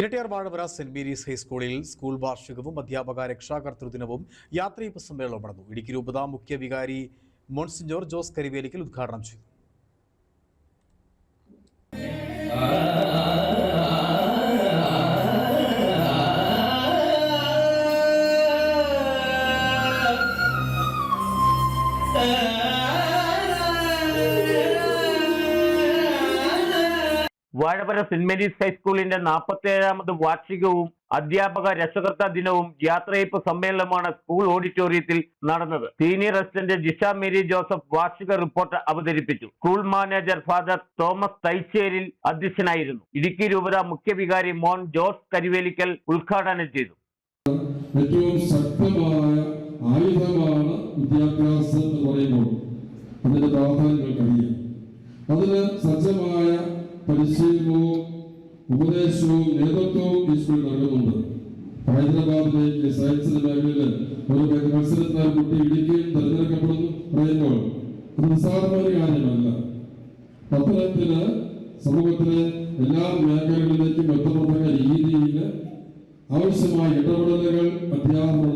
Erattayar Vazhavara saint Mary's ഹൈസ്കൂളിൽ school വാർഷികവും അധ്യാപക രക്ഷാകർതൃ ദിനവും യാത്രയപ്പ് സമ്മേളനവും നടന്നു. ഇടുക്കി രൂപത മുഖ്യ വികാരി ജോസ് കരിവേലിക്കൽ ഉദ്ഘാടനം ചെയ്തു. വാഴവര സെന്റ് മേരീസ് ഹൈസ്കൂളിന്റെ നാൽപ്പത്തേഴാമത് വാർഷികവും അധ്യാപക രക്ഷകർത്താ ദിനവും യാത്രയപ്പ് സമ്മേളനമാണ് സ്കൂൾ ഓഡിറ്റോറിയത്തിൽ നടന്നത്. Senior assistant Jisha Mary Joseph വാർഷിക റിപ്പോർട്ട് അവതരിപ്പിച്ചു. School manager father Thomas Thaicheril അധ്യക്ഷനായിരുന്നു. ഇടുക്കി രൂപത മുഖ്യവികാരി മോൻ ജോസ് കരിവേലിക്കൽ ഉദ്ഘാടനം ചെയ്തു. ഏറ്റവും എന്ന് അതിന് സജ്ജമായ പരിശീലനവും ഉപദേശവും നേതൃത്വവും ഈ സ്കൂളിൽ നൽകുന്നുണ്ട് ഹൈദരാബാദിലേക്ക് സയൻസിന്റെ മേഖലയിൽ ഒരു മത്സരത്തിനാൽ കുട്ടി ഇടുക്കിയിൽ തിരഞ്ഞെടുക്കപ്പെടുന്നു. പറയുമ്പോൾ നിസ്സാരമായ കാര്യമല്ല. അത്തരത്തിൽ സമൂഹത്തിലെ എല്ലാ മേഖലകളിലേക്കും എത്തപ്പെട്ട രീതിയിൽ ആവശ്യമായ ഇടപെടലുകൾ അധ്യാപകർ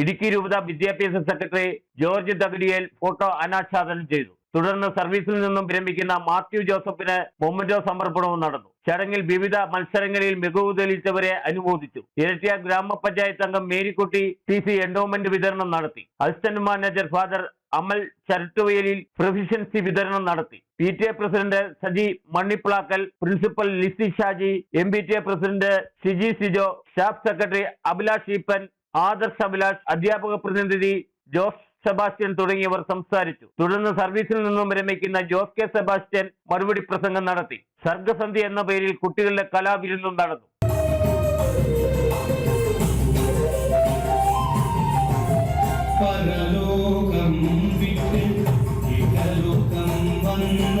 ഇടുക്കി രൂപത വിദ്യാഭ്യാസ സെക്രട്ടറി ജോർജ് തകടിയേൽ ഫോട്ടോ അനാച്ഛാദനം ചെയ്തു. തുടർന്ന് സർവീസിൽ നിന്നും വിരമിക്കുന്ന മാത്യു ജോസഫിന് മൊമന്റോ സമർപ്പണവും നടന്നു. ചടങ്ങിൽ വിവിധ മത്സരങ്ങളിൽ മികവ് തെളിയിച്ചവരെ അനുമോദിച്ചു. ഇരട്ടിയ ഗ്രാമപഞ്ചായത്ത് അംഗം മേരിക്കുട്ടി ടി സി എൻഡോമെന്റ് വിതരണം നടത്തി. Assistant manager father Amal Charattuvayalil proficiency വിതരണം നടത്തി. P T A president Saji Mannippilakkal principal Lissy Shaji M P T A president Shiji Sijo staff secretary Abhilash Eappen Adarsh Abhilash അധ്യാപക പ്രതിനിധി Jose Sebastian തുടങ്ങിയവർ സംസാരിച്ചു. തുടർന്ന് സർവീസിൽ നിന്നും വിരമിക്കുന്ന ജോസ് കെ സെബാസ്റ്റ്യൻ മറുപടി പ്രസംഗം നടത്തി. സർഗസന്ധ്യ എന്ന പേരിൽ കുട്ടികളുടെ കലാവിരുന്നും നടന്നു. പരലോകം വിട്ട് ഇഹലോകം വന്ന